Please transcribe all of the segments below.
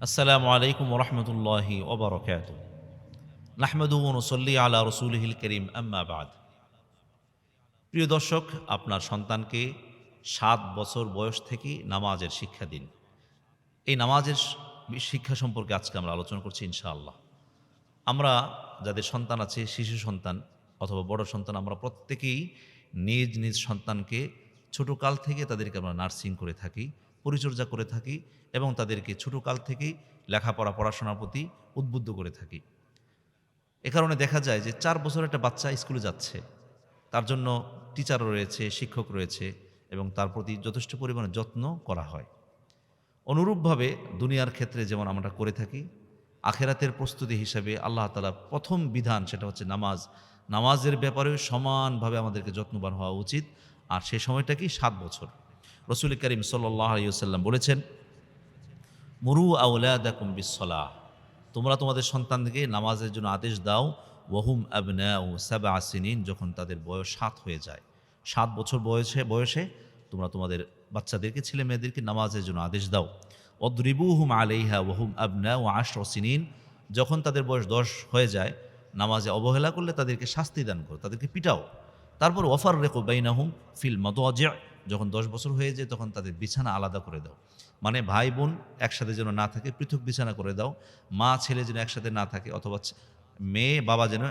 আসসালামু আলাইকুম রহমতুল্লাহি ওবরকাত। নাহমেদু নসল্লি আলা রসুলহিল করিম, আম্মা বাদ। প্রিয় দর্শক, আপনার সন্তানকে সাত বছর বয়স থেকে নামাজের শিক্ষা দিন। এই নামাজের শিক্ষা সম্পর্কে আজকে আমরা আলোচনা করছি ইনশাআল্লাহ। আমরা যাদের সন্তান আছে, শিশু সন্তান অথবা বড় সন্তান, আমরা প্রত্যেকেই নিজ নিজ সন্তানকে ছোট কাল থেকে তাদেরকে আমরা নার্সিং করে থাকি, পরিচর্যা করে থাকি এবং তাদেরকে ছোট কাল থেকেই লেখাপড়া, পড়াশোনার প্রতি উদ্বুদ্ধ করে থাকি। এ কারণে দেখা যায় যে চার বছর একটা বাচ্চা স্কুলে যাচ্ছে। তার জন্য টিচারও রয়েছে, শিক্ষক রয়েছে এবং তার প্রতি যথেষ্ট পরিমাণে যত্ন করা হয়। অনুরূপভাবে দুনিয়ার ক্ষেত্রে যেমন আমরা করে থাকি, আখেরাতের প্রস্তুতি হিসাবে আল্লাহ তালা প্রথম বিধান সেটা হচ্ছে নামাজ। নামাজের ব্যাপারেও সমানভাবে আমাদেরকে যত্নবান হওয়া উচিত। আর সে সময়টা কি? সাত বছর। রসুল করিম সাল্লাহ বলেছেন, মুরু আউলাদাকুম বিসলাহ তোমরা তোমাদের সন্তানকে নামাজের জন্য আদেশ দাও ওহুম আবনা ও যখন তাদের বয়স সাত হয়ে যায়। সাত বছর বয়সে বয়সে তোমরা তোমাদের বাচ্চাদেরকে, ছেলে মেয়েদেরকে নামাজের জন্য আদেশ দাও। অদ্রিবু হুম আলাইহা ওহুম আবনা ও আশ যখন তাদের বয়স দশ হয়ে যায় নামাজে অবহেলা করলে তাদেরকে শাস্তি দান করো, তাদেরকে পিটাও। তারপর অফার রেখো বাইনাহুম ফিল মতোয়াজা যখন দশ বছর হয়ে যায়, তখন তাদের বিছানা আলাদা করে দাও। মানে ভাই বোন একসাথে যেন না থাকে, পৃথক বিছানা করে দাও। মা, ছেলে যেন একসাথে না থাকে, অথবা মেয়ে, বাবা যেন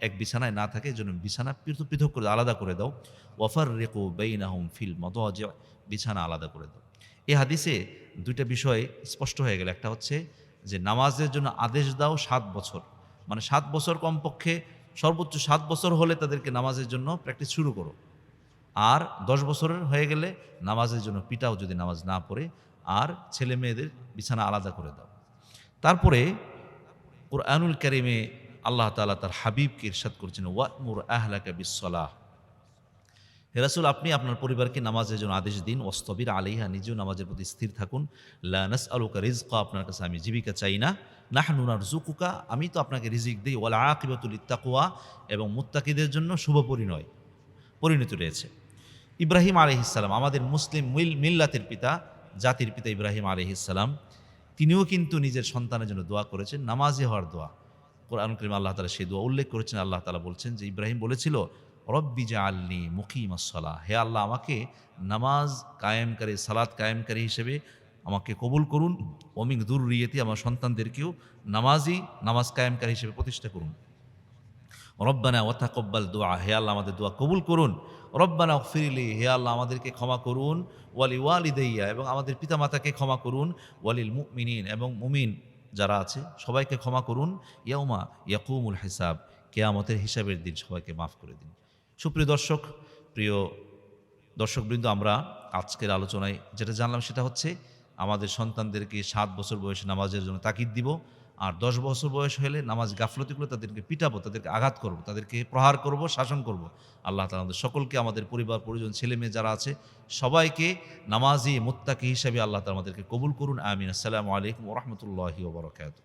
এক বিছানায় না থাকে, যেন বিছানা পৃথক পৃথক করে, আলাদা করে দাও। ওয়াফার রেকো বেইনাহুম ফিল মতোয়াজা বিছানা আলাদা করে দাও। এই হাদিসে দুইটা বিষয় স্পষ্ট হয়ে গেল। একটা হচ্ছে যে, নামাজের জন্য আদেশ দাও সাত বছর। মানে সাত বছর কমপক্ষে সর্বোচ্চ সাত বছর হলে তাদেরকে নামাজের জন্য প্র্যাকটিস শুরু করো। আর দশ বছরের হয়ে গেলে নামাজের জন্য পিটাও যদি নামাজ না পড়ে, আর ছেলে মেয়েদের বিছানা আলাদা করে দাও। তারপরে কোরআনুল করিমে আল্লাহ তালা তার হাবিবকে ইরশাদ করছেন, ওয়ামুর আহলাকা বিসলাহ হেরাসুল আপনি আপনার পরিবারকে নামাজের জন্য আদেশ দিন। ওস্তবির আলিহা নিজেও নামাজের প্রতি স্থির থাকুন। লানাস আলুকা রিজকা আপনার কাছে আমি জীবিকা চাই না। নাহনুনার জুকুকা আমি তো আপনাকে রিজিক দিই। ওয়ালা আকিবাতুল ইত্তাকুয়া এবং মুত্তাকিদের জন্য শুভ পরিণয়, পরিণত রয়েছে। ইব্রাহিম আলহিসাল্লাম আমাদের মুসলিম মিল, মিল্লাতের পিতা, জাতির পিতা ইব্রাহিম আলহিসাল্লাম তিনিও কিন্তু নিজের সন্তানের জন্য দোয়া করেছেন। নামাজি হওয়ার দোয়া। কোরআন করিম আল্লাহ তালা সেই দোয়া উল্লেখ করেছেন। আল্লাহ তালা বলছেন যে, ইব্রাহিম বলেছিল রব্বি জা আল্লি মুকিম আসলা হে আল্লাহ, আমাকে নামাজ কায়েমকারী সালাদ কায়েমকারী হিসেবে আমাকে কবুল করুন। অমিক দূর রিয়েতি আমার সন্তানদেরকেও নামাজি নামাজ কায়েমকারী হিসেবে প্রতিষ্ঠা করুন। রব্বানা ওয়াথা কব্বাল দোয়া হে আল্লাহ, আমাদের দোয়া কবুল করুন। রব্বানা ফিরিলি হে আল্লাহ, আমাদেরকে ক্ষমা করুন। ওয়ালি ওয়ালিদাইয়া এবং আমাদের পিতামাতাকে ক্ষমা করুন। ওয়ালিল মুমিনিন, এবং মুমিন যারা আছে, সবাইকে ক্ষমা করুন। ইয়াউমা ইয়াকুমুল হিসাব, কেয়ামতের হিসাবের দিন সবাইকে মাফ করে দিন। সুপ্রিয় দর্শক, প্রিয় দর্শকবৃন্দ, আমরা আজকের আলোচনায় যেটা জানলাম সেটা হচ্ছে আমাদের সন্তানদেরকে সাত বছর বয়সে নামাজের জন্য তাকিদ দিব আর দশ বছর বয়স হলে নামাজ গাফলতি করে তাদেরকে পিটাবো, তাদেরকে আঘাত করব, তাদেরকে প্রহার করব, শাসন করব। আল্লাহ তালা আমাদের সকলকে, আমাদের পরিবার, পরিজন ছেলে মেয়ে যারা আছে, সবাইকে নামাজি মুত্তাকি হিসাবে আল্লাহ তালা আমাদেরকে কবুল করুন। আমিন। আসসালামু আলাইকুম রহমতুল্লাহি ওবরাকাতু